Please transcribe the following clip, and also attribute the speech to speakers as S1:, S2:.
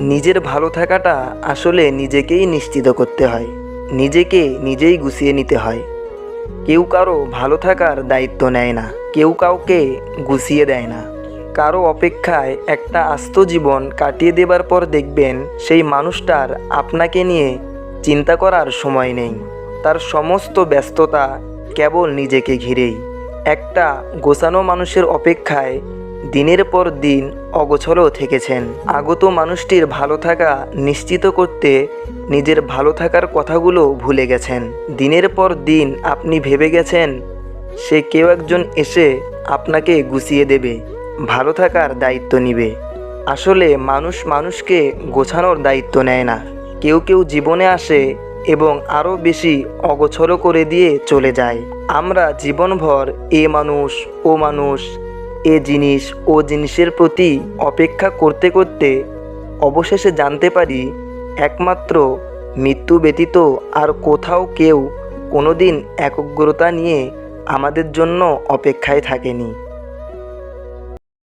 S1: নিজের ভালো থাকাটা আসলে নিজেকেই নিশ্চিত করতে হয়। নিজেকে নিজেই গুছিয়ে নিতে হয়। কেউ কারও ভালো থাকার দায়িত্ব নেয় না, কেউ কাউকে গুছিয়ে দেয় না। কারও অপেক্ষায় একটা আস্ত জীবন কাটিয়ে দেবার পর দেখবেন সেই মানুষটার আপনাকে নিয়ে চিন্তা করার সময় নেই। তার সমস্ত ব্যস্ততা কেবল নিজেকে ঘিরেই। একটা গোছানো মানুষের অপেক্ষায় দিনের পর দিন অগোছলও থেকেছেন। আগত মানুষটির ভালো থাকা নিশ্চিত করতে নিজের ভালো থাকার কথাগুলো ভুলে গেছেন। দিনের পর দিন আপনি ভেবে গেছেন, সে কেউ একজন এসে আপনাকে গুছিয়ে দেবে, ভালো থাকার দায়িত্ব নিবে। আসলে মানুষ মানুষকে গোছানোর দায়িত্ব নেয় না। কেউ কেউ জীবনে আসে এবং আরও বেশি অগোছলো করে দিয়ে চলে যায়। আমরা জীবনভর এ মানুষ, ও মানুষ এ জিনিস ও জিনিসের প্রতি অপেক্ষা করতে করতে অবশেষে জানতে পারি, একমাত্র মৃত্যু ব্যতীত আর কোথাও কেউ কোনোদিন একগ্রতা নিয়ে আমাদের জন্য অপেক্ষায় থাকেনি।